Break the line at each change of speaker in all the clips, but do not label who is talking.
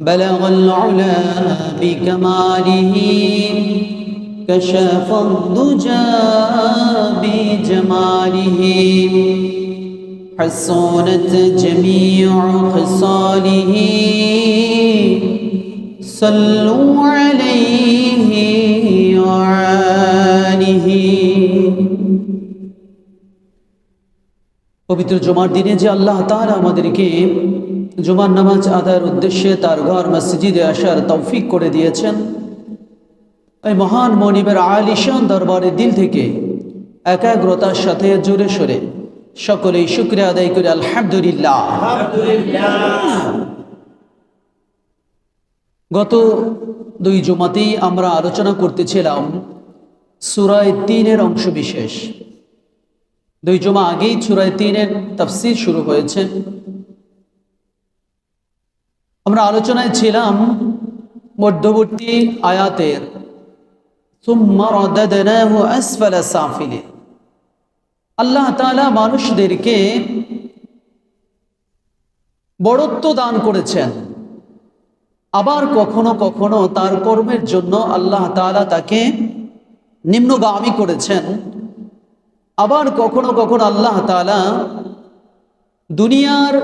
بلغ العلا بكماله كشف الضجى بجماله حسنت جميع خصاله صلوا عليه وعاله পবিত্র জুমার দিনে যে আল্লাহ তাআলা আমাদেরকে জুমার নামাজ আদায়ের উদ্দেশ্যে তার ঘর মসজিদে আসার তৌফিক করে দিয়েছেন। এই মহান মনিবের আলিশান দরবারে দিল থেকে একাগ্রতার সাথে জোরে সরে সকলেই শুক্রিয়া আদায় করে, আলহামদুলিল্লাহ। গত দুই জমাতেই আমরা আলোচনা করতেছিলাম সুরায় তিনের অংশ বিশেষ দুই জমা আগেই সুরায় তিনের তফসির শুরু হয়েছে। আমরা আলোচনায় ছিলাম মধ্যবর্তী আয়াতের আল্লাহ মানুষদেরকে বড়ত্ব দান করেছেন। আবার কখনো কখনো তার কর্মের জন্য আল্লাহ তাআলা তাকে নিম্নগামী করেছেন। আবার কখনো কখনো আল্লাহ তাআলা দুনিয়ার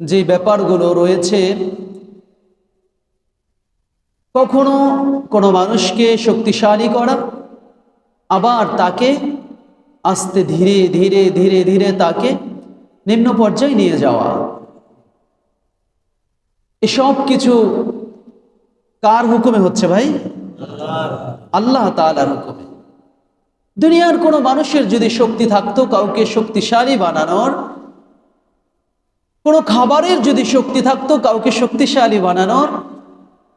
যে ব্যাপারগুলো রয়েছে, কখনো কোনো মানুষকে শক্তিশালী করা, আবার তাকে আস্তে ধীরে ধীরে ধীরে ধীরে তাকে নিম্ন পর্যায়ে নিয়ে যাওয়া। এসব কিছু কার হুকুমে হচ্ছে ভাই? আল্লাহ তালার হুকুমে। দুনিয়ার কোনো মানুষের যদি শক্তি থাকতো, কাউকে শক্তিশালী বানানোর কোনো খাবারের যদি শক্তি থাকতো, কাউকে শক্তিশালী বানানোর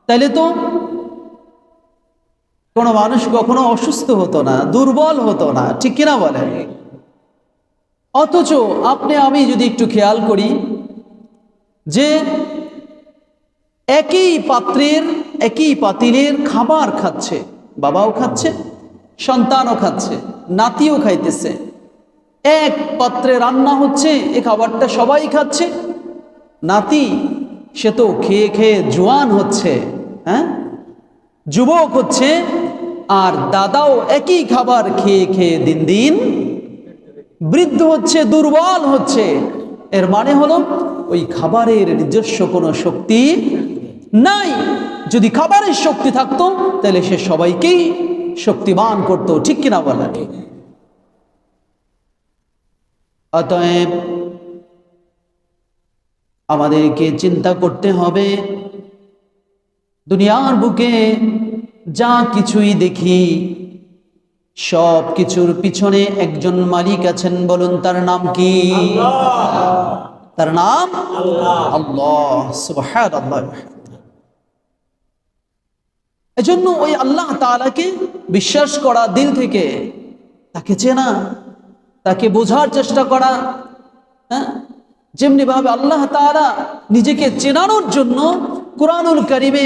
তাহলে তো কোনো মানুষ কখনো অসুস্থ হতো না, দুর্বল হতো না, ঠিক কিনা বলেন? অথচ আপনি, আমি যদি একটু খেয়াল করি, যে একই পাত্রের, একই পাতিলের খাবার খাচ্ছে, বাবাও খাচ্ছে, সন্তানও খাচ্ছে, নাতিও খাইতেছে এক পাত্রে রান্না হচ্ছে, এ খাবারটা সবাই খাচ্ছে। নাতি, সে তো খেয়ে খেয়ে জোয়ান হচ্ছে হ্যাঁ? যুবক হচ্ছে, আর দাদাও একই খাবার খেয়ে খেয়ে দিন দিন বৃদ্ধ হচ্ছে, দুর্বল হচ্ছে। এর মানে হলো, ওই খাবারের নিজস্ব কোনো শক্তি নাই। যদি খাবারের শক্তি থাকতো, তাহলে সে সবাইকেই শক্তিমান করতো, ঠিক কিনা বলে অতএব আমাদেরকে চিন্তা করতে হবে। দুনিয়ার বুকে যা কিছুই দেখি সব কিছুর পিছনে একজন মালিক আছেন বলুন তার নাম কি? তার নাম আল্লাহ। এজন্য ওই আল্লাহ তাআলাকে বিশ্বাস করা দিল থেকে তাকে চেনা। তাকে বোঝার চেষ্টা করা হ্যাঁ? যেমনি ভাবে আল্লাহ তাআলা নিজেকে চেনানোর জন্য কোরআনুল করিমে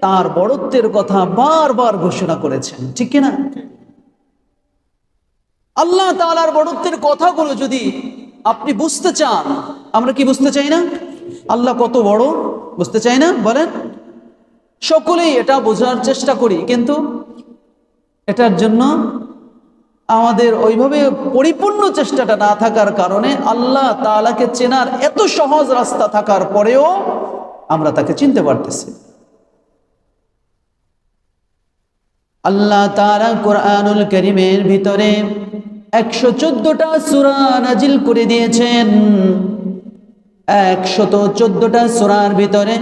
তার বড়ত্বের কথা বারবার ঘোষণা করেছেন, ঠিক কিনা? আল্লাহ তালার বড়ত্বের কথাগুলো যদি আপনি বুঝতে চান, আমরা কি বুঝতে চাই না? আল্লাহ কত বড়, বুঝতে চাই না? বলেন। সকলেই এটা বোঝার চেষ্টা করি, কিন্তু এটার জন্য আমাদের ওইভাবে পরিপূর্ণ চেষ্টাটা না থাকার কারণে আল্লাহ তালাকে চেনার এত সহজ রাস্তা থাকার পরেও আমরা তাকে চিনতে পারতেছি। আল্লাহ তারা কোরআনুল করিমের ভিতরে একশো চোদ্দটা সুরা নাজিল করে দিয়েছেন। একশত চোদ্দটা সুরার ভিতরে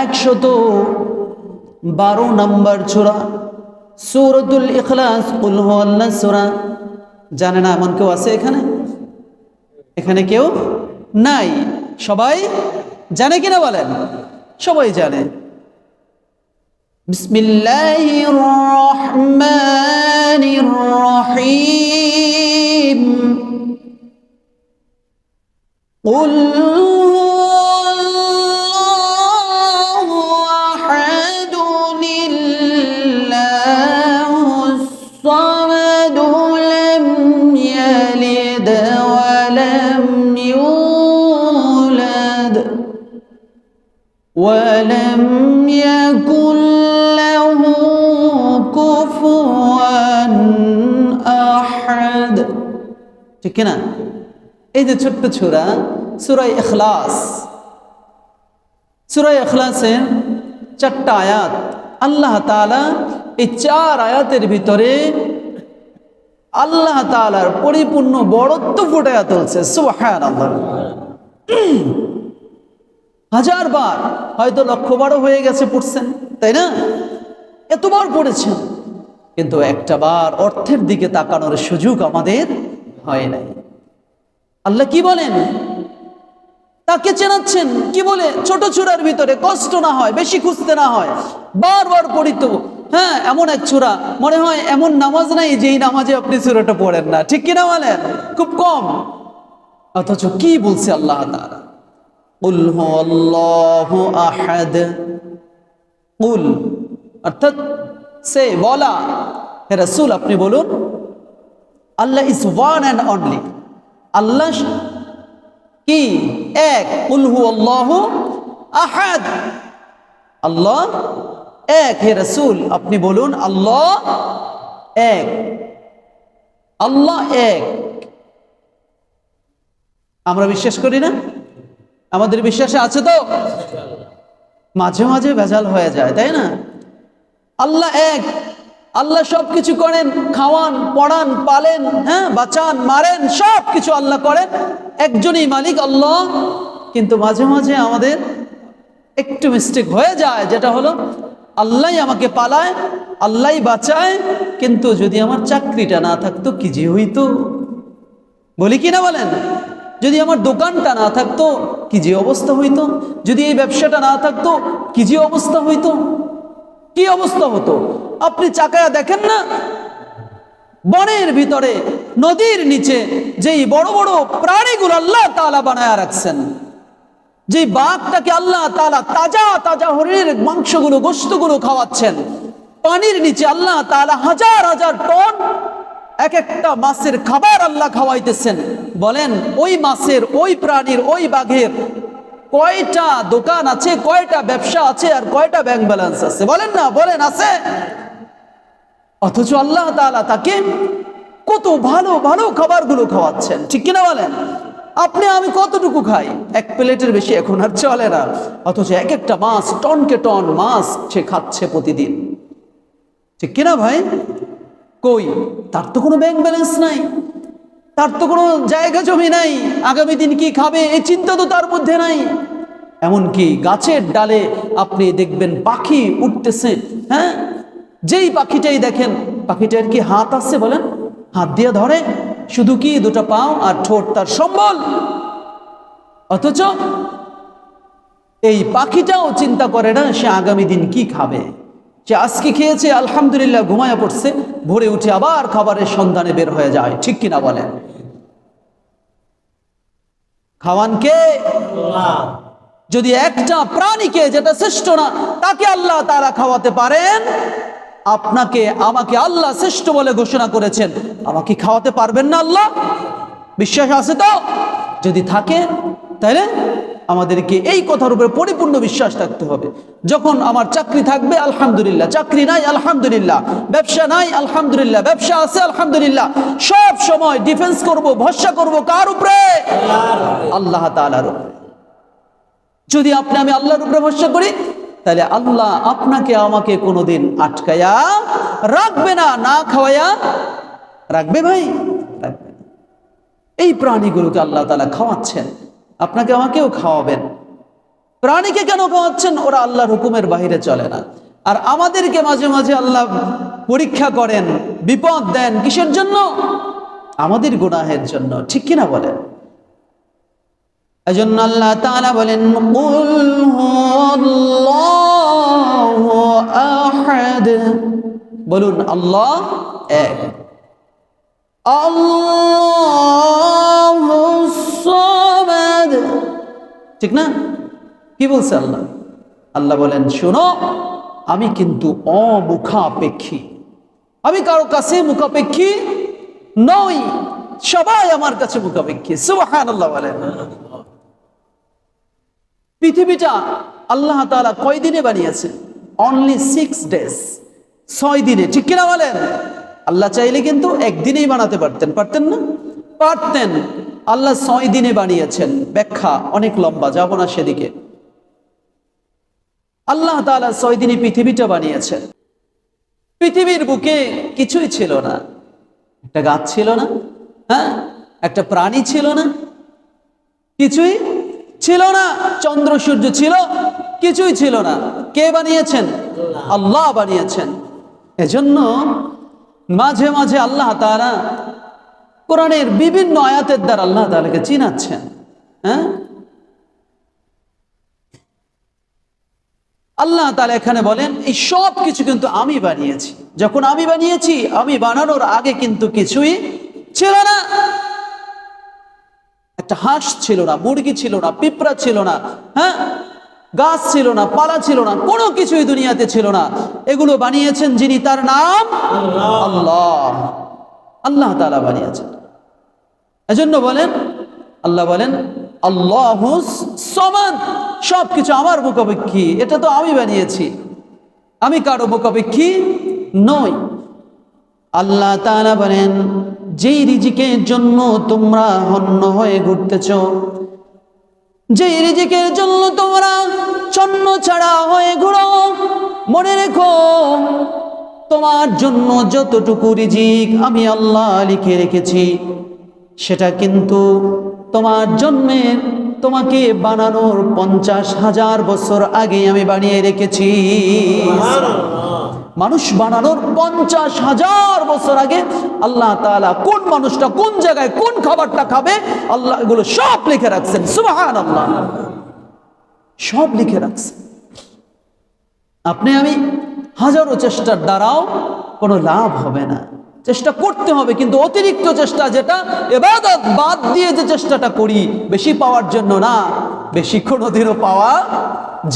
একশত বারো নম্বর সুরা সুরতুল ইখলাস, কুল আল্লাহ সুরা। জানে না এমন কেউ আছে এখানে? এখানে কেউ নাই। সবাই জানে কিনা বলেন? সবাই জানে। বিসমিল্লাহির ঠিক না এই যে ছোট্ট ছোরা সুরাই ইখলাস। সুরাই ইখলাসের চারটা আয়াত। আল্লাহ তাআলা এই চার আয়াতের ভিতরে আল্লাহ তাআলার পরিপূর্ণ বড়ত্ব ফুটাইয়া তুলছে। সুবহানাল্লাহ। হাজার বার হয়তো লক্ষ বারও হয়ে গেছে পড়ছেন, তাই না? এতবার পড়েছেন। কিন্তু একটা বার অর্থের দিকে তাকানোর সুযোগ আমাদের হয় নাই। আল্লাহ কি বলেন? তাকে চেনাচ্ছেন, কি বলে? ছোট চূড়ার ভিতরে কষ্ট না হয়, বেশি খুঁজতে না হয়। বারবার পড়িত হ্যাঁ এমন এক চূড়া। মনে হয় এমন নামাজ নাই যেই নামাজে আপনি চূড়াটা পড়েন না। ঠিক কিনা বলেন? খুব কম। অথচ কি বলছে আল্লাহ উল আহাদ। উল অর্থাৎ সে বলা। হে রাসূল, আপনি বলুন Allah is one and only Allah কি? এক। কুল হু আল্লাহ আহাদ। আল্লাহ এক। হে রাসূল, আপনি বলুন, আল্লাহ এক। আল্লাহ এক। আমরা বিশ্বাস করি না? আমাদের বিশ্বাসে আছে তো? মাঝে মাঝে ভেজাল হয়ে যায়, তাই না? আল্লাহ এক। আল্লাহ সব কিছু করেন, খাওয়ান, পড়ান, পালেন হ্যাঁ বাঁচান, মারেন সব কিছু আল্লাহ করেন। একজনই মালিক আল্লাহ, কিন্তু মাঝে মাঝে আমাদের একটু মিস্টেক হয়ে যায়, যেটা হলো আল্লাহ আমাকে পালায় আল্লাহ বাঁচায়, কিন্তু যদি আমার চাকরিটা না থাকতো কি যে হইতো? বলি কি না বলেন? যদি আমার দোকানটা না থাকতো কি যে অবস্থা হইতো? যদি এই ব্যবসাটা না থাকতো কি যে অবস্থা হইতো? কি অবস্থা হতো? আপনি চাকায়া দেখেন না? বনের ভিতরে, নদীর নিচে যেই বড় বড় প্রাণীগুলো আল্লাহ তালা বানায় রাখছেন যে বাঘটাকে আল্লাহ তালা তাজা তাজা হরিণের মাংসগুলো গোস্তগুলো খাওয়াচ্ছেন, পানির নিচে আল্লাহ তালা হাজার হাজার টন এক একটা মাছের খাবার আল্লাহ খাওয়াইতেছেন। বলেন, ওই মাছের, ওই প্রাণীর, ওই বাঘের কয়টা দোকান আছে, কয়টা ব্যবসা আছে আর কয়টা ব্যাংক ব্যালেন্স আছে? বলেন না, বলেন, আছে? অথচ আল্লাহ তাআলা তাকে কত ভালো ভালো খাবারগুলো খাওয়াচ্ছেন। ঠিক কিনা বলেন? আপনি, আমি কতটুকু খাই? এক প্লেটের বেশি এখন আর চলে না। অথচ এক একটা মাছ, টনকে টন মাছ সে খাচ্ছে প্রতিদিন। ঠিক কিনা ভাই? কই? তার তো কোনো ব্যাংক ব্যালেন্স নাই। তার তো কোনো জায়গা জমি নাই। আগামী দিন কি খাবে? এই চিন্তা তো তার মধ্যে নাই। এমনকি গাছের ডালে আপনি দেখবেন পাখি উঠতেছে হ্যাঁ? যেই পাখিটাই দেখেন, পাখিটার কি হাত আছে বলেন? হাত দিয়ে ধরে, শুধু কি দুটো পাও আর ঠোঁট তার সম্বল? অথচ এই পাখিটাও চিন্তা করে না সে আগামী দিন কি খাবে। সে আজকে খেয়েছে, আলহামদুলিল্লাহ ঘুমায়া পড়ছে, ভোরে উঠে আবার খাবারের সন্ধানে বের হয়ে যায়, ঠিক কিনা বলেন? খাওয়ান কে? যদি একটা প্রাণীকে যেটা শ্রেষ্ঠ না, তাকে আল্লাহ তারা খাওয়াতে পারেন? আপনাকে আমাকে আল্লাহ শ্রেষ্ঠ বলে ঘোষণা করেছেন। আমাকে খাওয়াতে পারবেন না আল্লাহ? বিশ্বাস আছে তো? যদি থাকে তাহলে আমাদেরকে এই কথার উপরে পরিপূর্ণ বিশ্বাস থাকতে হবে। যখন আমার চাকরি থাকবে আলহামদুলিল্লাহ। চাকরি নাই আলহামদুলিল্লাহ। ব্যবসা নাই আলহামদুলিল্লাহ। ব্যবসা আছে আলহামদুলিল্লাহ। সব সময় ডিফেন্স করব ভরসা করব কার উপরে। আল্লাহ তাআলার উপরে। যদি আপনি আমি আল্লাহর উপরে ভরসা করি তাহলে আল্লাহ আপনাকে আমাকে কোনোদিন আটকায়া রাখবে না না খাওয়াইয়া রাখবে ভাই? এই প্রাণীগুলোকে আল্লাহ তালা খাওয়াচ্ছেন, আপনাকে আমাকেও খাওয়াবেন। প্রাণীকে কেন খাওয়াচ্ছেন? ওরা আল্লাহর হুকুমের বাইরে চলে না। আর আমাদেরকে মাঝে মাঝে আল্লাহ পরীক্ষা করেন, বিপদ দেন, কিসের জন্য? আমাদের গুনাহের জন্য, ঠিক কিনা বলেন? এজন্য আল্লাহ তাআলা বলেন বলুন, আল্লাহ এক। আল্লাহুস সামাদ ঠিক না? কি বলছে আল্লাহ? আল্লাহ বলেন, শোনো, আমি কিন্তু অমুখাপেক্ষী। আমি কারও কাছে মুখাপেক্ষী নই। সবাই আমার কাছে মুখাপেক্ষী। সুবাহান আল্লাহ বলেন। পৃথিবীটা আল্লাহ তাআলা কয় দিনে বানিয়েছে? অনলি সিক্স ডেজ ছয় দিনে, ঠিক কিনা বলেন? আল্লাহ চাইলে কিন্তু একদিনেই বানাতে পারতেন। পারতেন না? পারতেন। আল্লাহ ছয় দিনে বানিয়েছেন। ব্যাখ্যা অনেক লম্বা, যাব না সেদিকে। আল্লাহ তাআলা ছয় দিনে পৃথিবীটা বানিয়েছেন। পৃথিবীর বুকে কিছুই ছিল না। একটা গাছ ছিল না হ্যাঁ? একটা প্রাণী ছিল না। কিছুই ছিল না। চন্দ্র সূর্য ছিল কিছুই ছিল না। কে বানিয়েছেন? আল্লাহ বানিয়েছেন। এজন্য মাঝে মাঝে আল্লাহ তারা কোরআনের বিভিন্ন আয়াতের দ্বারা আল্লাহ তাআলাকে চিনাচ্ছেন। হ্যাঁ? আল্লাহ তাআলা এখানে বলেন, এই সব কিছু কিন্তু আমি বানিয়েছি। যখন আমি বানিয়েছি, আমি বানানোর আগে কিন্তু কিছুই ছিল না। একটা হাঁস ছিল না, মুরগি ছিল না, পিঁপড়া ছিল না। হ্যাঁ? গাছ ছিল না, পালা ছিল না, কোনো কিছুই দুনিয়াতে ছিল না। এগুলো বানিয়েছেন যিনি, তার নাম আল্লাহ। আল্লাহ তাআলা বানিয়েছেন। এজন্য বলেন, আল্লাহ বলেন, আল্লাহ সমান সব কিছু আমার মুখাপেক্ষী, এটা তো আমি বানিয়েছি। আমি কারও মুখাপেক্ষী নই। আল্লাহ তাআলা বলেন, যেই রিজিকের জন্য তোমরা হন্য হয়ে ঘুরতেছ যেই রিজিকের জন্য তোমরা ছন্ন ছাড়া হয়ে ঘুরো, মনে রেখো, তোমার জন্য যতটুকু রিজিক আমি আল্লাহ লিখে রেখেছি, সেটা কিন্তু তোমার জন্মের তোমাকে বানানোর পঞ্চাশ হাজার বছর আগে আমি বানিয়ে রেখেছি। মানুষ বানানোর পঞ্চাশ হাজার বছর আগে আল্লাহ তাআলা কোন মানুষটা কোন জায়গায় কোন খাবারটা খাবে, আল্লাহ এগুলো সব লিখে রাখছেন। সুবাহান আল্লাহ সব লিখে রাখছেন। আপনি আমি হাজারো চেষ্টার দ্বারাও কোনো লাভ হবে না। চেষ্টা করতে হবে, কিন্তু অতিরিক্ত চেষ্টা যেটা, এবাদত বাদ দিয়ে যে চেষ্টাটা করি, বেশি পাওয়ার জন্য না। বেশি কোনোদিনও পাওয়া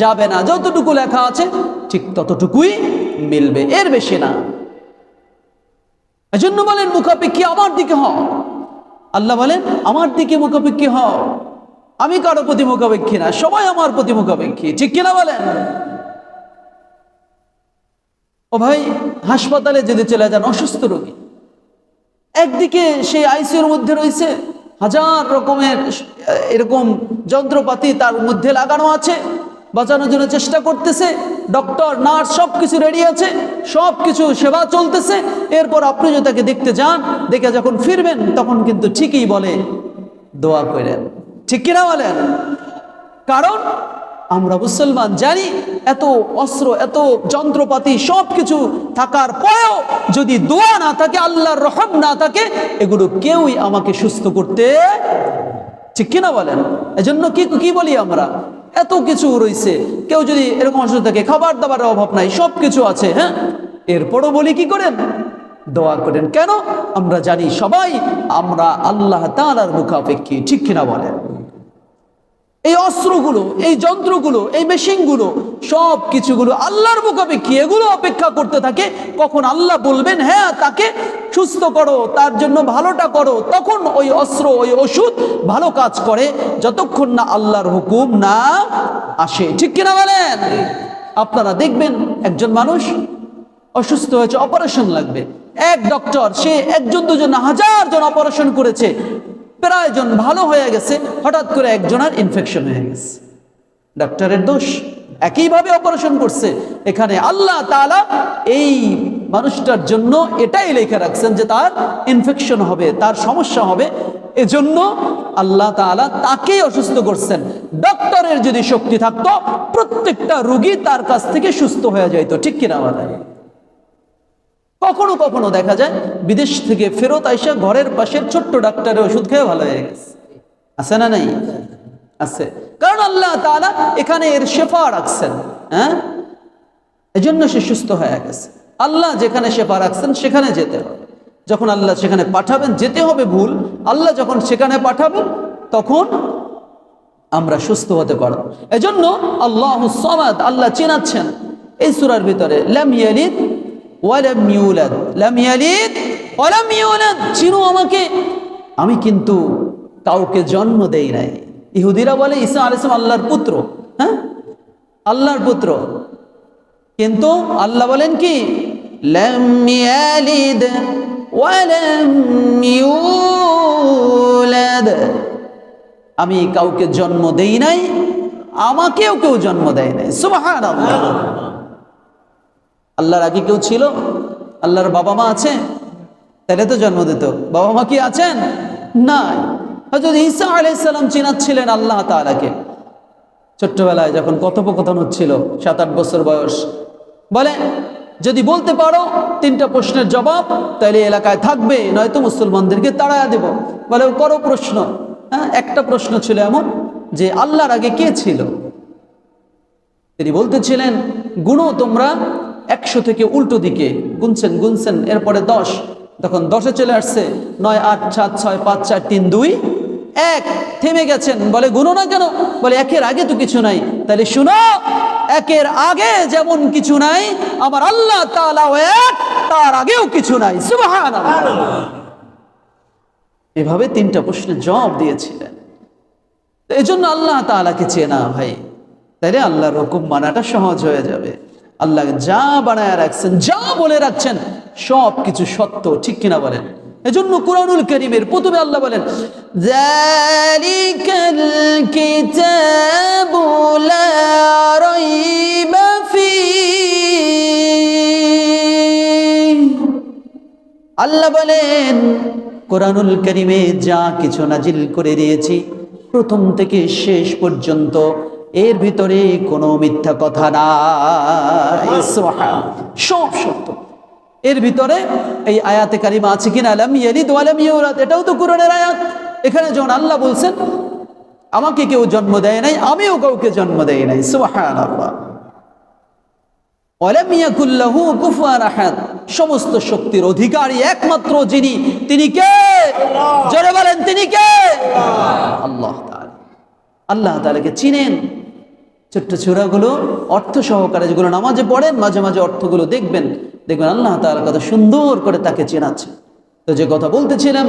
যাবে না। যতটুকু লেখা আছে, ঠিক ততটুকুই মিলবে, এর বেশি না। এজন্য বলেন, মুখাপেক্ষী আমার দিকে হও। আল্লাহ বলেন, আমার দিকে মুখাপেক্ষী হও। আমি কারও প্রতি মুখাপেক্ষী না, সবাই আমার প্রতি মুখাপেক্ষী, ঠিক কিনা বলেন? ও ভাই, হাসপাতালে যদি চলে যান, অসুস্থ রোগী। একদিকে সেই আইসিউর মধ্যে রয়েছে, হাজার রকমের এরকম যন্ত্রপাতি তার মধ্যে লাগানো আছে বাঁচানোর জন্য চেষ্টা করতেছে। ডক্টর নার্স সব কিছু রেডি আছে সব কিছু সেবা চলতেছে। এরপর আপনি যদি তাকে দেখতে যান, দেখে যখন ফিরবেন, তখন কিন্তু ঠিকই বলে, দোয়া করেন। ঠিক কিনা বলেন? কারণ আমরা মুসলমান জানি, এত অস্ত্র, এত যন্ত্রপাতি সব কিছু থাকার পরেও যদি দোয়া না থাকে, আল্লাহর রহম না থাকে, এগুলো কেউই আমাকে সুস্থ করতে ঠিক কিনা বলেন? এজন্য কি কি বলি আমরা? এত কিছু রয়েছে কেউ যদি এরকম অসুস্থ থাকে, খাবার দাবারের অভাব নাই সব কিছু আছে হ্যাঁ? এরপরও বলি কি করেন? দোয়া করেন। কেন? আমরা জানি সবাই, আমরা আল্লাহ তালার মুখাপেক্ষি, ঠিক কিনা বলেন? এই অস্ত্রগুলো, এই যন্ত্রগুলো, এই মেশিনগুলো, সব কিছুগুলো আল্লাহর মুখাপেক্ষী এগুলো অপেক্ষা করতে থাকে। কখন আল্লাহ বলবেন হ্যাঁ তাকে সুস্থ করো, তার জন্য ভালোটা করো, তখন ওই অস্ত্র, ওই ওষুধ ভালো কাজ করে, যতক্ষণ না আল্লাহর হুকুম না আসে। ঠিক কিনা বলেন? আপনারা দেখবেন একজন মানুষ অসুস্থ হয়েছে, অপারেশন লাগবে। এক ডক্টর, সে একজন দুজন, হাজার জন অপারেশন করেছে। প্রায় জন ভালো হয়ে গেছে, হঠাৎ করে একজনের ইনফেকশন হয়ে গেছে। ডাক্তারের দোষ, একইভাবে অপারেশন করছে। এখানে আল্লাহ তাআলা এই মানুষটার জন্য এটাই লেখা রাখছেন যে তার ইনফেকশন হবে, তার সমস্যা হবে। এজন্য আল্লাহ তাআলা তাকেই অসুস্থ করছেন। ডক্টরের যদি শক্তি থাকতো, প্রত্যেকটা রুগী তার কাছ থেকে সুস্থ হয়ে যাইতো। ঠিক কিনা বলেন কখনো কখনো দেখা যায়, বিদেশ থেকে ফেরত আইসা ঘরের পাশের ছোট্ট ডাক্তারের ওষুধ খেয়ে ভালো হয়ে গেছে। আছে না নাই? আছে। কারণ আল্লাহ তাআলা এখানে এর শেফা রাখছেন হ্যাঁ? এজন্য সে সুস্থ হয়ে গেছে। আল্লাহ যেখানে শেফা রাখছেন, সেখানে যেতে হবে। যখন আল্লাহ সেখানে পাঠাবেন, যেতে হবে ভুল, আল্লাহ যখন সেখানে পাঠাবেন, তখন আমরা সুস্থ হতে পারব। এজন্য আল্লাহ সমাদ, আল্লাহ চেনাচ্ছেন, এই সুরার ভিতরে ইয়ালিদ ওয়ালাম ইউলাদ, লাম ইয়ালিদ, ওয়ালাম ইউলাদ। চিনো আমাকে। আমি কিন্তু কাউকে জন্ম দেই নাই। ইহুদিরা বলে, ঈসা আলাইহিস সালাম আল্লাহর পুত্র। হ্যাঁ? আল্লাহর পুত্র। কিন্তু আল্লাহ বলেন কি? আমি কাউকে জন্ম দেই নাই, আমাকেও কেউ জন্ম দেয় নাই। সুবহানাল্লাহ। আল্লাহর আগে কেউ ছিল? আল্লাহর বাবা মা আছে? তাহলে তো জন্ম দিত। বাবা মা কি আছেন? নাই। হজরত ঈসা আলাইসাল্লাম চিনাচ্ছিলেন আল্লাহ তাআলাকে। ছোট্টবেলায় যখন কথোপকথন হচ্ছিল সাত আট বছর বয়স, বলে, যদি বলতে পারো তিনটা প্রশ্নের জবাব, তাহলে এলাকায় থাকবে, নয়তো মুসলমানদেরকে তাড়ায়া দেব। বলে করো প্রশ্ন। হ্যাঁ একটা প্রশ্ন ছিল এমন যে, আল্লাহর আগে কে ছিল? তিনি বলতেছিলেন, গুণও তোমরা একশো থেকে উল্টো দিকে, গুনছেন গুনছেন, এরপরে দশ। তখন দশে চলে আসছে নয়, আট, সাত, ছয়, পাঁচ, চার, তিন, দুই, এক। থেমে গেছেন, বলে, গুনো না কেন? বলে, একের আগে তো কিছু নাই। তাহলে শুনো, একের আগে যেমন কিছু নাই, আমার আল্লাহ এক, তার আগেও কিছু নাই। এভাবে তিনটা প্রশ্নের জবাব দিয়েছিলেন। এই জন্য আল্লাহ তাআলাকে চেনা, ভাই। তাইলে আল্লাহর হুকুম মানাটা সহজ হয়ে যাবে। আল্লাহ যা বানায় রাখছেন, যা বলে রাখছেন সব কিছু সত্য, ঠিক কিনা বলেন? এজন্য কোরআনুল করিমের প্রথমে আল্লাহ বলেন আল্লাহ বলেন, কোরআনুল করিমে যা কিছু নাজিল করে দিয়েছি, প্রথম থেকে শেষ পর্যন্ত এর ভিতরে কোনো মিথ্যা কথা নাই। সুবহান। সব সত্য। এর ভিতরে এই আয়াতে কারিমা আছে কিনা? আলাম ইয়ালিদ ওয়ালাম ইউলাদ। এটাও তো কোরআনের আয়াত। এখানে যখন আল্লাহ বলছেন আমাকে কেউ জন্ম দেয় নাই আমিও কাউকে জন্ম দেয় নাই। সুবহানাল্লাহ। ওয়ালাম ইয়াকুল কুফুয়ান আহাদ। সমস্ত শক্তির অধিকারী একমাত্র যিনি তিনি কে? জোরে বলেন তিনি কে? আল্লাহ তাআলা। আল্লাহ তাআলাকে চিনেন। ছোট্ট ছোড়াগুলো অর্থ সহকারে যেগুলো নামাজে পড়েন, মাঝে মাঝে অর্থগুলো দেখবেন। দেখবেন আল্লাহ তাআলা কত সুন্দর করে তাকে চেনাচ্ছে। তো যে কথা বলতেছিলাম,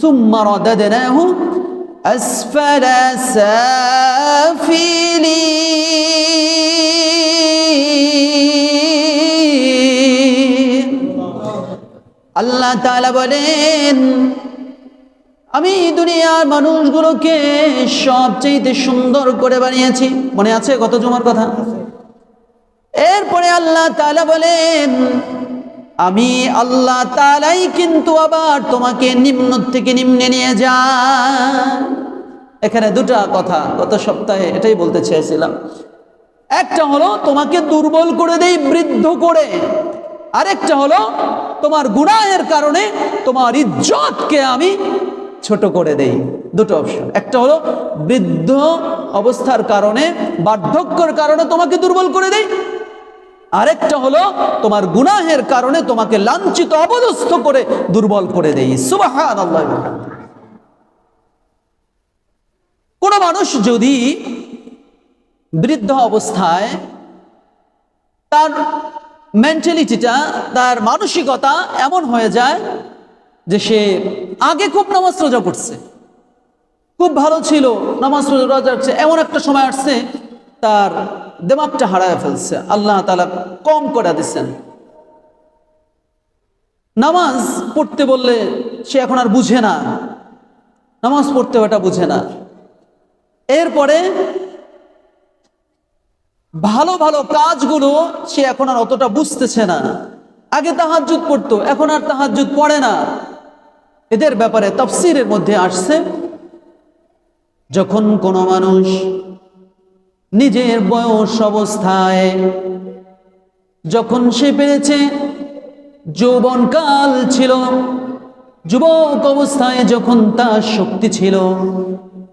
সুম্মা রাদাদনাহু আসফালা সাফিলিন আল্লাহ তাআলা বলেন আমি দুনিয়ার মানুষগুলোকে সবচেয়ে সুন্দর করে বানিয়েছি। মনে আছে গত জুমার কথা? এরপরে আল্লাহ তালা বলেন, আমি আল্লাহ তালাই কিন্তু আবার তোমাকে নিম্ন থেকে নিম্নে নিয়ে যা এখানে দুটা কথা, গত সপ্তাহে এটাই বলতে চেয়েছিলাম। একটা হলো, তোমাকে দুর্বল করে দেই, বৃদ্ধ করে। আরেকটা হলো, তোমার গুনাহের কারণে তোমার ইজ্জতকে আমি ছোট করে দেই। দুটো অপশন একটা হলো বৃদ্ধ অবস্থার কারণে, বার্ধক্যের কারণে তোমাকে দুর্বল করে দেই। আরেকটা হলো তোমার গুনাহের কারণে তোমাকে লাঞ্ছিত অবদস্থ করে দুর্বল করে দেই। সুবাহান আল্লাহ কোন মানুষ যদি বৃদ্ধ অবস্থায় তার মেন্টালিটিটা তার মানসিকতা এমন হয়ে যায় যে সে আগে খুব নামাজ রোজা করছে খুব ভালো ছিল, নামাজ রোজা করছে এমন একটা সময় আসছে, তার দেমাগটা হারায় ফেলছে। আল্লাহ তালা কম করে দিচ্ছেন নামাজ পড়তে বললে সে এখন আর বুঝে না। নামাজ পড়তে ওটা বুঝে না। এরপরে ভালো ভালো কাজগুলো সে এখন আর অতটা বুঝতেছে না। আগে তাহাজুদ পড়তো, এখন আর তাহাজুদ পড়ে না। এদের ব্যাপারে তফসিরের মধ্যে আসছে, যখন কোনো মানুষ নিজের বয়স অবস্থায়, যখন সে পেরেছে যৌবনকাল ছিল, যুবক অবস্থায় যখন তার শক্তি ছিল,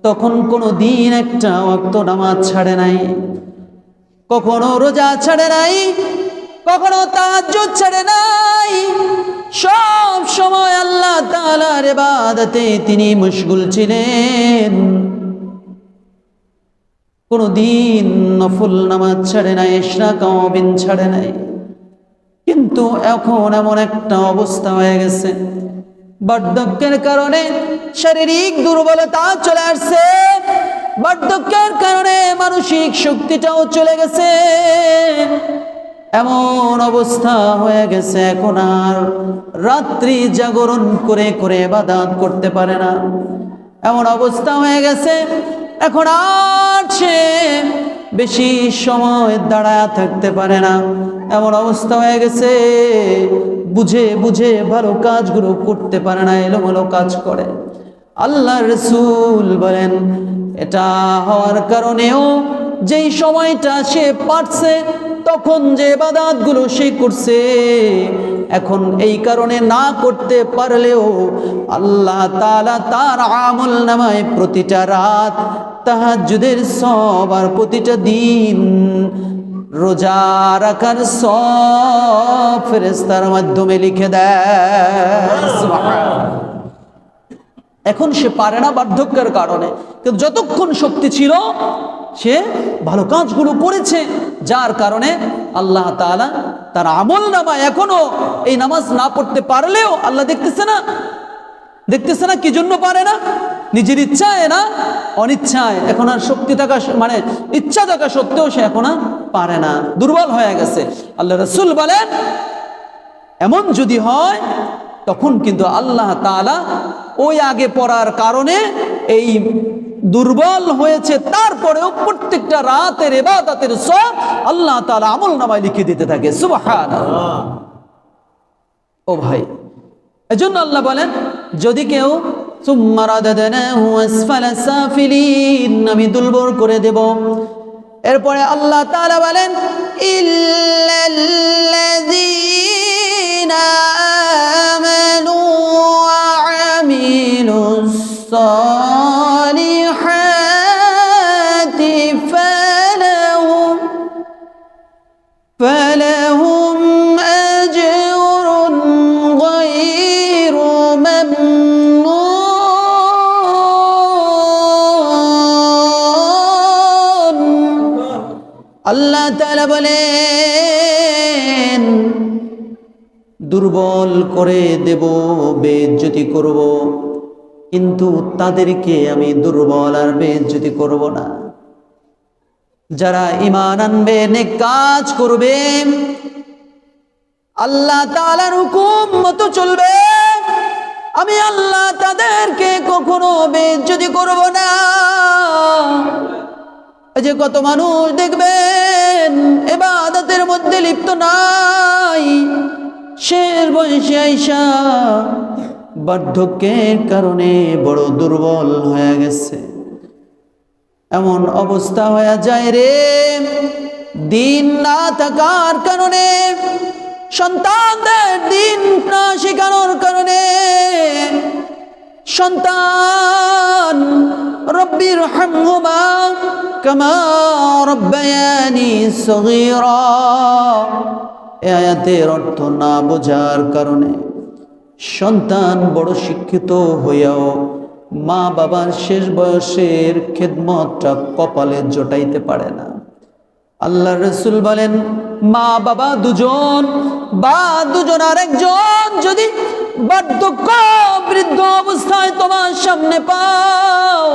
তখন কোনো দিন একটা অক্ত নামাজ ছাড়ে নাই, কখনো রোজা ছাড়ে নাই কখনো তাহাজ্জুদ ছাড়ে নাই। সব সময় আল্লাহ তাআলার ইবাদতে তিনি মশগুল ছিলেন। কোনো দিন নফল নামাজ ছাড়ে নাই ইশরা কাওবিন ছাড়ে নাই। কিন্তু এখন এমন একটা অবস্থা হয়ে গেছে। বার্ধক্যের কারণে শারীরিক দুর্বলতা চলে আসছে। বার্ধক্যের কারণে মানসিক শক্তিটাও চলে গেছে। এমন অবস্থা হয়ে গেছে, এখন আর রাত্রি জাগরণ করে করে বাদাত করতে পারে না। এমন অবস্থা হয়ে গেছে, এখন আর সে বেশি সময় দাঁড়ায় থাকতে পারে না। এমন অবস্থা হয়ে গেছে, বুঝে বুঝে ভালো কাজগুলো করতে পারে না, এলোমেলো কাজ করে। আল্লাহ রসুল বলেন, এটা হওয়ার কারণেও যেই সময়টা সে পারছে তখন যে বাদাতগুলো সে করছে, এখন এই কারণে না করতে পারলেও আল্লাহ তালা তার আমল নামায় প্রতিটা রাত তাহাজ্জুদের সব আর প্রতিটা দিন রোজা রাখার সব মাধ্যমে লিখে দেয়। এখন সে পারে না বার্ধক্যের কারণে। কিন্তু যতক্ষণ শক্তি ছিল সে ভালো কাজগুলো করেছে, যার কারণে আল্লাহ তাআলা তার আমল নামা এখনও এই নামাজ না পড়তে পারলেও আল্লাহ দেখতেছে না। দেখতেছে না, কি জন্য পারে না? নিজের ইচ্ছায় না? অনিচ্ছায়। এখন আর শক্তি থাকা মানে ইচ্ছা থাকা সত্ত্বেও সে এখন আর পারে না। দুর্বল হয়ে গেছে। আল্লাহ রসুল বলেন, এমন যদি হয়, তখন কিন্তু আল্লাহ তাআলা ওই আগে পড়ার কারণে এই দুর্বল হয়েছে, তারপরেও প্রত্যেকটা রাতের এবাদাতের সব আল্লাহ তাআলা আমল নামায় লিখে দিতে থাকে। সুবহান ও ভাই, এজন্য আল্লাহ বলেন, যদি কেউ আমি দুর্বল করে দেব। এরপরে আল্লাহ তাআলা বলেন, ইল্লাল্লাযীনা আমানু আল্লাহ তালা বলেন, দুর্বল করে দেব বেজ্জতি করব, কিন্তু তাদেরকে আমি দুর্বল আর বেজ্জতি করব না। যারা ইমান আনবে, নেক কাজ করবে, আল্লাহ তালার হুকুম মতো চলবে, আমি আল্লাহ তাদেরকে কখনো বেজ্জতি করব না। যে কত মানুষ দেখবেন, এবাদতের মধ্যে লিপ্ত নাই। শের বয়সে আইসা বার্ধক্যের কারণে বড় দুর্বল হয়ে গেছে। এমন অবস্থা হয়ে যায় রে। দিন না থাকার কারণে, সন্তানদের দিন না শেখানোর কারণে সন্তান রব্বির হামহুমা কামা রব্বায়ানি সগীরা। আয়াতের অর্থ না বোঝার কারণে সন্তান বড় শিক্ষিত হইয়াও মা বাবার শেষ বয়সের খেদমতটা কপালে জোটাইতে পারে না। আল্লাহ রসুল বলেন মা, বাবা দুজন, বা দুজন আর একজন যদি বার্ধক্য বৃদ্ধ অবস্থায় তোমার সামনে পাও,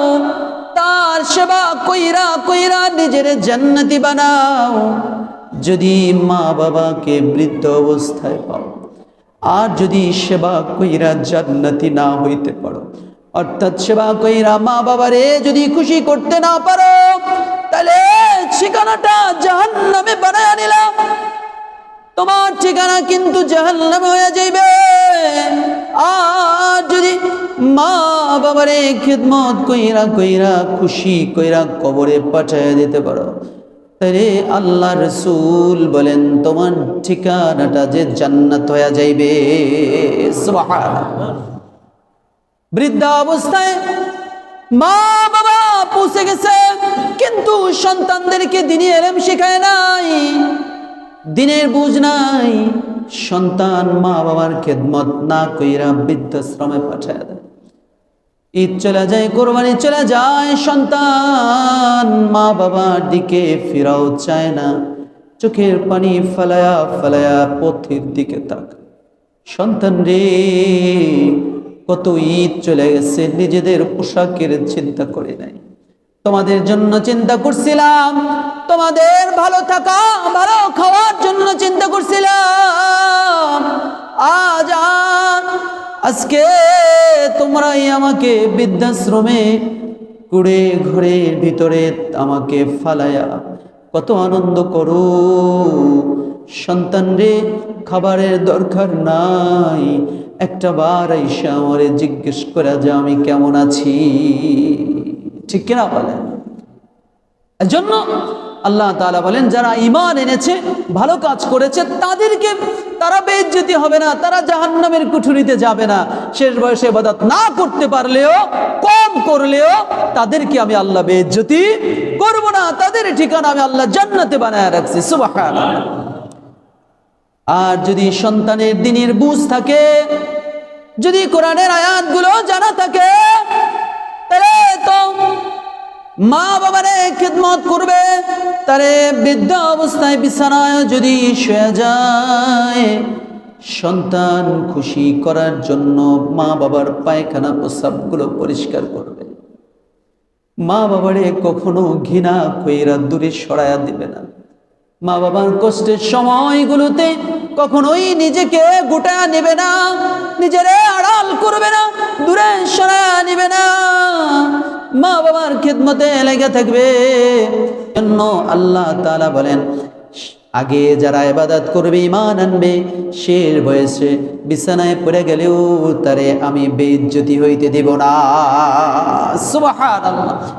তার সেবা কইরা কইরা নিজের জান্নাতি বানাও। যদি মা, বাবাকে বৃদ্ধ অবস্থায় পাও, আর যদি সেবা কইরা জান্নাতি না হইতে পারো, অর্থাৎ সেবা কইরা মা, বাবারে যদি খুশি করতে না পারো ঠিকানাটা জাহান্নামে বানায় নিলাম। তোমার ঠিকানা কিন্তু জাহান্নামে হয়ে যাইবে। আর যদি মা বাবারে খিদমত কইরা কইরা, খুশি কইরা কবরে পাঠায় দিতে পারো, তাহলে আল্লাহ রসুল বলেন, তোমার ঠিকানাটা যে জান্নাত হয়ে যাইবে। বৃদ্ধা অবস্থায় মা পৌঁছে গেছে, কিন্তু সন্তানদেরকে দিনই এলেম শেখায় নাই, দিনের বুঝ নাই, সন্তান মা বাবার খেদমত না কইরা বৃদ্ধাশ্রমে পাঠায় দেয়। ঈদ চলে যায়, কোরবানি চলে যায়, সন্তান মা বাবার দিকে ফিরাও চায় না, চোখের পানি ফালায়া ফালায়া পথের দিকে তাক সন্তান রে, কত ঈদ চলে গেছে, নিজেদের পোশাকের চিন্তা করে নাই। তোমাদের জন্য চিন্তা করছিলাম। তোমাদের ভালো থাকা, ভালো খাওয়ার জন্য চিন্তা করছিলাম। আজ আজকে তোমরাই আমাকে বৃদ্ধাশ্রমে কুড়ে ঘরের ভিতরে আমাকে ফালায়া কত আনন্দ করো। সন্তান রে, খাবারের দরকার নাই। একটা বার আইসা আমারে জিজ্ঞেস করা যে আমি কেমন আছি। ঠিক কিনা বলেন? এজন্য আল্লাহ তাআলা বলেন, যারা ঈমান এনেছে, ভালো কাজ করেছে, তাদেরকে তারা বেইজ্জতি হবে না, তারা জাহান্নামের কুঠুরিতে যাবে না। শেষ বয়সে ইবাদত না করতে পারলেও, কম করলেও তাদেরকে আমি আল্লাহ বেইজ্জতি করব না, তাদের ঠিকানা আমি আল্লাহ জান্নাতে বানায় রাখছি, সুবহানাল্লাহ। আর যদি সন্তানের দিনের বুঝ থাকে, যদি কোরআনের আয়াতগুলো জানা থাকে মা খেদমত করবে, তারে বৃদ্ধ অবস্থায় বিছানায় যদি শুয়ে যায়, সন্তান খুশি করার জন্য মা বাবার পায়খানা প্রস্রাবগুলো পরিষ্কার করবে। মা বাবারে কখনো ঘৃণা কইরা দূরে সরাইয়া দিবে না। মা বাবার কষ্টের সময়গুলোতে কখনোই নিজেকে গোটা নেবে না, নিজেরে আড়াল করবে না, দূরে সরা নেবে না। মা বাবার খেদমতে লেগে থাকবে। জন্য আল্লাহ তালা বলেন আগে যারা ইবাদত করবে ইমান আনবে, শের বয়সে বিছানায় পড়ে গেলেও তারে আমি বেইজ্জতি হইতে দেব না।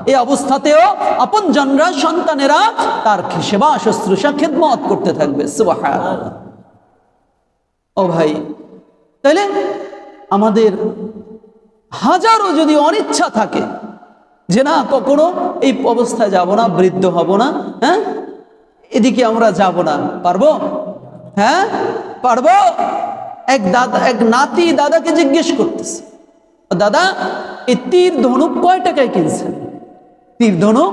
এই অবস্থাতেও আপন জনরা, সন্তানেরা তার সেবা, শুশ্রূষা, খেদমত করতে থাকবে। সুবহানাল্লাহ। ও ভাই, তাইলে আমাদের হাজারো যদি অনিচ্ছা থাকে যে না, কখনো এই অবস্থায় যাব না, বৃদ্ধ হব না হ্যাঁ? এদিকে আমরা যাব না। পারব? হ্যাঁ? পারব? এক দাদা, এক নাতি দাদাকে জিজ্ঞেস করতেছে। দাদা, এই তীর ধনু কয় টাকায় কিনছেন? তীর ধনু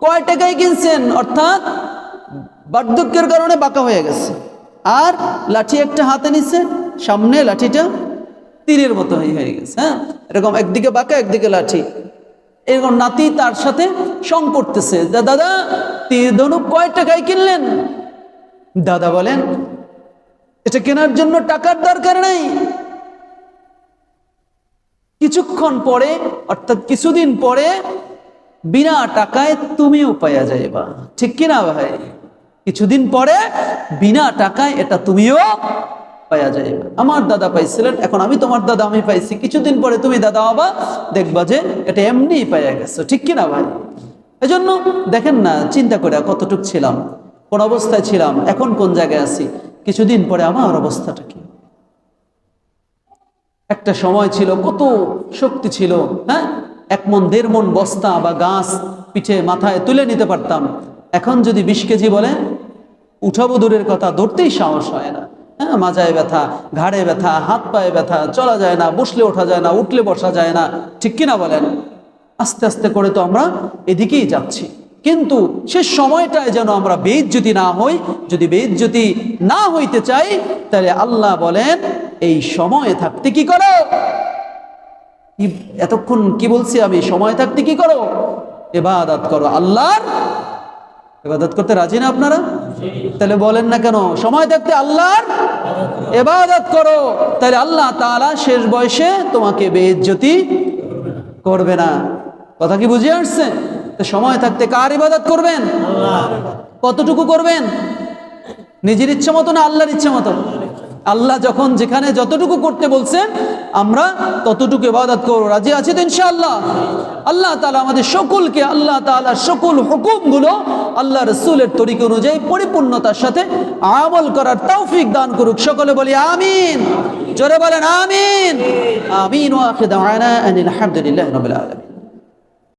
কয় টাকায় কিনছেন? অর্থাৎ বার্ধক্যের কারণে বাঁকা হয়ে গেছে। আর লাঠি একটা হাতে নিচ্ছে সামনে লাঠিটা তীরের মতো হয়ে গেছে হ্যাঁ? এরকম একদিকে বাঁকা, একদিকে লাঠি। এরকম নাতি তার সাথে সং করতেছে। দাদা, তীর ধনুক কয় টাকায় কিনলেন? দাদা বলেন, এটা কেনার জন্য টাকার দরকার নেই। কিছুক্ষণ পরে, অর্থাৎ কিছুদিন পরে, বিনা টাকায় তুমিও পাইয়া যাইবা। ঠিক কিনা ভাই? কিছুদিন পরে, বিনা টাকায় এটা তুমিও পাইয়া যাইবা আমার দাদা পাইছিলেন, এখন আমি তোমার দাদা, আমি পাইছি। কিছুদিন পরে তুমি দাদা হবা, দেখবা যে এটা এমনি পাইয়া গেছো। ঠিক কিনা ভাই? এজন্য দেখেন না, চিন্তা করে কতটুক ছিলাম, কোন অবস্থায় ছিলাম, এখন কোন জায়গায় আছি, কিছুদিন পরে আমার অবস্থাটা কি? একটা সময় ছিল, কত শক্তি ছিল হ্যাঁ? এক মন, দেড় মন বস্তা বা গাছ পিঠে মাথায় তুলে নিতে পারতাম। এখন যদি বিশ কেজি বলে উঠাবো দূরের কথা, ধরতেই সাহস হয় না। হ্যাঁ মাজায় ব্যথা, ঘাড়ে ব্যথা, হাত পায়ে ব্যথা, চলা যায় না, বসলে ওঠা যায় না, উঠলে বসা যায় না। ঠিক কিনা বলেন? আস্তে আস্তে করে তো আমরা এদিকেই যাচ্ছি। কিন্তু সে সময়টায় যেন আমরা বেইজ্জতি না হই, যদি বেইজ্জতি না হইতে চাই, তাহলে আল্লাহ বলেন, এই সময়ে থাকতে কি করো? এতক্ষণ কি বলছি আমি? সময় থাকতে কি করো? এবাদত করো আল্লাহর। এবাদত করতে রাজি না আপনারা? তাহলে বলেন না কেন? সময় থাকতে আল্লাহর এবাদত করো। তাহলে আল্লাহ তালা শেষ বয়সে তোমাকে বেইজ্জতি করবে না। কথা কি বুঝে আসছে? সময় থাকতে কার ইবাদত করবেন? কতটুকু করবেন? নিজের ইচ্ছে মতো না আল্লাহর ইচ্ছে মতো আল্লাহ যখন যেখানে যতটুকু করতে বলছেন, আমরা ততটুকু ইবাদত করব। রাজি আছি তো ইনশাআল্লাহ? আল্লাহ তাআলা আমাদের সকলকে, আল্লাহ তাআলা সকল হুকুমগুলো আল্লাহ রসুলের তরিক অনুযায়ী পরিপূর্ণতার সাথে আমল করার তৌফিক দান করুক। সকলে বলি আমিন। জোরে বলেন আমিন। আমিন। ওয়া আখির দাওয়ানা আনিল হামদুলিল্লাহি রাব্বিল আলামিন।